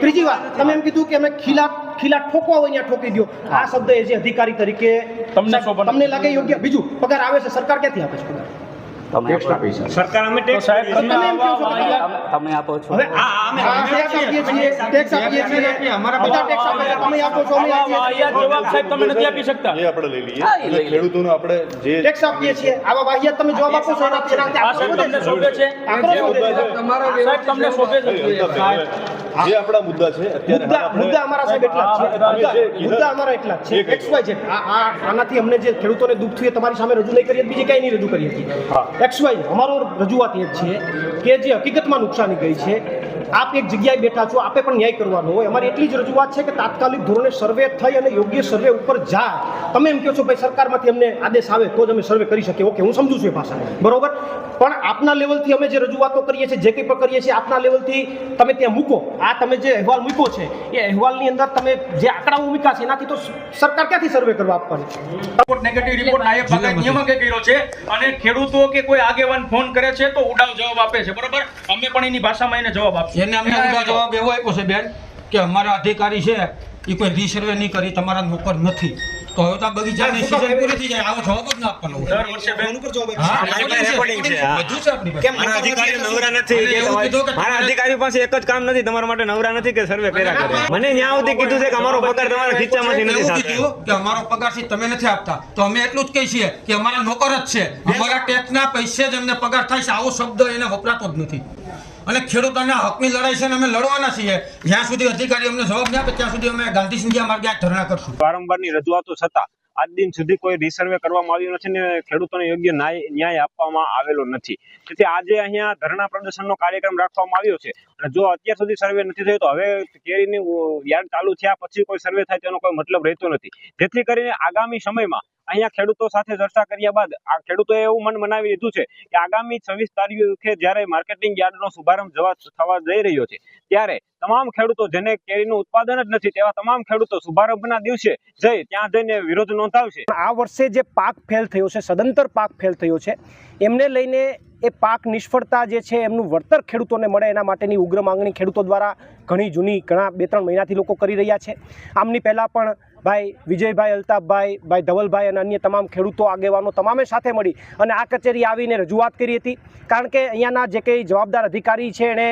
ત્રીજી વાત તમે એમ કીધું કે અમે ખીલા ખીલા ઠોકવા હોય ત્યાં ઠોકી દો આ શબ્દ એ જે અધિકારી તરીકે તમને તમને લાગે યોગ્ય? બીજું પગાર આવે છે સરકાર ક્યાંથી આપે છે પગાર? ટેક્સના પૈસા સરકાર અમે ટેક્સ સાહેબ તમે તમે એમ કહો છો તમે આપો છો હવે હા, હા, અમે- ટેક્સ આપીએ છીએ ટેક્સ આપીએ છીએ અમારા બધા ટેક્સ આપે છે તમે આપો છો અમે આપીએ જવાબ સાહેબ તમે નથી આપી શકતા એ આપણે લઈ લઈએ હા, એ લઈ અને લઈએ. ખેડૂતોને આપણે જે ટેક્સ આપીએ છીએ આવા વાહિયાત તમે જવાબ આપો છો તમને છે. સાહેબ તમને શોભે છે નહીં, અલ્તાફભાઈ, જે આપણા મુદ્દા છે મુદ્દા મુદ્દા અમારા સાહેબ એટલા જ છે. મુદ્દા- અમારા એટલા જ છે. X Y Z. આ આનાથી અમને જે ખેડૂતોને દુઃખ થયું એ તમારી સામે રજૂ નહીં કરીએ બીજી કઈ નહીં રજૂ કરીએ હતી એક્સ વાય અમારો રજૂઆત એ જ છે કે જે હકીકતમાં નુકસાની ગઈ છે આપ એક જગ્યાએ બેઠા છો આપે પણ ન્યાય કરવાનો હોય. અમારી એટલી જ રજૂઆત છે કે તાત્કાલિક ધોરણે સર્વે થઈ અને યોગ્ય સર્વે ઉપર જાય તમે એમ કહો છો ભાઈ સરકારમાંથી અમને આદેશ આવે તો જ અમે સર્વે કરી શકીએ. ઓકે હું સમજુ છું એ ભાષા બરોબર? પણ આપના લેવલથી અમે જે રજૂઆતો કરીએ છીએ જે કંઈ પણ કરીએ છીએ આપના લેવલથી તમે ત્યાં મૂકો. આ તમે જે અહેવાલ મૂક્યો છે એ અહેવાલની અંદર તમે જે આંકડાઓ મૂક્યા છે એનાથી તો સરકાર ક્યાંથી સર્વે કરવા આપવાની? રિપોર્ટ નેગેટિવ રિપોર્ટ નાયબ નિયામકે કર્યો છે અને ખેડૂતો કે કોઈ આગેવાન ફોન કરે છે તો ઉડાવ જવાબ આપે છે. બરોબર? અમે પણ એની ભાષામાં એને જવાબ આપીએ. એને અમને ઉડો જવાબ એવો આપ્યો છે બેન કે અમારા અધિકારી છે એ કોઈ રીસર્વે નહીં કરી તમારા નોકર નથી. તો હવે તો આ બગીચાની સીઝન પૂરી થઈ જાય આવો જવાબ જ ના આપવાનો દર વર્ષે બેન. ઉપર જવાબ પાસે છે, બધું છે આપણી પાસે. મારા અધિકારી નવરા નથી એવું કીધું કે મારા અધિકારી પાસે એક જ કામ નથી તમારા માટે નવરા નથી કે સર્વે કર્યા કરે. મને ન્યા સુધી કીધું છે કે અમારો પગાર તમારા ખીચામાંથી નથી કીધું કે અમારો પગાર છે તમે નથી આપતા. તો અમે એટલું જ કહી છીએ કે અમારા નોકર જ છે. અમારા ટેક્સના પૈસે જ અમને પગાર થાય છે. આવો શબ્દ એને વપરાતો જ નથી. અને ખેડૂતોના હકની લડાઈ છે અને અમે લડવાના છીએ. જ્યાં સુધી અધિકારી અમને જવાબ નહીં આપે, ત્યાં સુધી અમે ગાંધી સિંધિયા માર્ગે આ ધરણા કરશું. વારંવારની રજૂઆતો છતાં, આજ દિન સુધી કોઈ રિસર્વે કરવામાં આવ્યું નથી ને ખેડૂતોને યોગ્ય ન્યાય આપવામાં આવેલો નથી. તેથી આજે અહીંયા ધરણા પ્રદર્શનનો કાર્યક્રમ રાખવામાં આવ્યો છે. અને જો અત્યાર સુધી સર્વે નથી થયો, તો હવે કેરીની યાર્ડ ચાલુ થયા પછી કોઈ સર્વે થાય, તેનો કોઈ મતલબ રહેતો નથી. જેથી કરીને આગામી સમયમાં અહીંયા ખેડૂતો સાથે ચર્ચા કર્યા બાદ આ ખેડૂતોએ એવું મન મનાવી લીધું છે કે આગામી છવ્વીસ તારીખે જ્યારે માર્કેટિંગ યાર્ડનો શુભારંભ જવા થવા જઈ રહ્યો છે, ત્યારે તમામ ખેડૂતો જેને કેરીનું ઉત્પાદન જ નથી તેવા તમામ ખેડૂતો શુભારંભના દિવસે જઈ ત્યાં જઈને વિરોધ નોંધાવશે. આ વર્ષે જે પાક ફેલ થયો છે, સદંતર પાક ફેલ થયો છે, એમને લઈને એ પાક નિષ્ફળતા જે છે એમનું વળતર ખેડૂતોને મળે એના માટેની ઉગ્ર માંગણી ખેડૂતો દ્વારા ઘણી જૂની, ઘણા બે ત્રણ મહિનાથી લોકો કરી રહ્યા છે. આમની પહેલાં પણ ભાઈ વિજયભાઈ અલ્તાફભાઈ, ભાઈ ધવલભાઈ અને અન્ય તમામ ખેડૂતો આગેવાનો તમામે સાથે મળી અને આ કચેરી આવીને રજૂઆત કરી હતી. કારણ કે અહીંયાના જે કંઈ જવાબદાર અધિકારી છે, એણે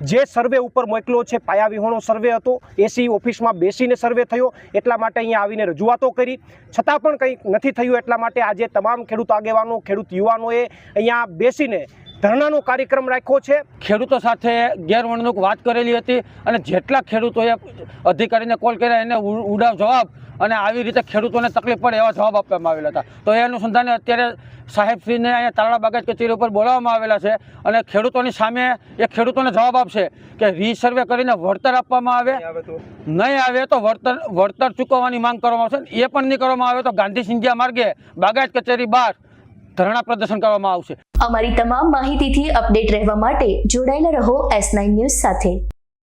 જે સર્વે ઉપર મોકલો છે પાયા વિહોણો સર્વે હતો, એસી ઓફિસમાં બેસીને સર્વે થયો, એટલા માટે અહીંયા આવીને રજૂઆતો કરી. છતાં પણ કંઈ નથી થયું, એટલા માટે આજે તમામ ખેડૂત આગેવાનો, ખેડૂત યુવાનોએ અહીંયા બેસીને ધરણાનો કાર્યક્રમ રાખ્યો છે. ખેડૂતો સાથે ગેરવર્ણનુક વાત કરેલી હતી અને જેટલા ખેડૂતોએ અધિકારીને કોલ કર્યા, એને ઉડાવ જવાબ અને આવી રીતે ખેડૂતોને તકલીફ પડે એવા જવાબ આપવામાં આવેલા હતા. તો એ અનુસંધાને અત્યારે સાહેબશ્રીને અહીંયા તારડા બાગાયત કચેરી ઉપર બોલાવવામાં આવેલા છે અને ખેડૂતોની સામે એ ખેડૂતોને જવાબ આપશે કે રીસર્વે કરીને વળતર આપવામાં આવે નહીં આવે તો? વળતર વળતર ચૂકવવાની માંગ કરવામાં આવશે એ પણ નહીં કરવામાં આવે તો ગાંધી સિંધિયા માર્ગે બાગાયત કચેરી બહાર ધરણા પ્રદર્શન કરવામાં આવશે. અમારી તમામ માહિતીથી અપડેટ રહેવા માટે જોડાયેલા રહો એસ નાઇન ન્યૂઝ સાથે.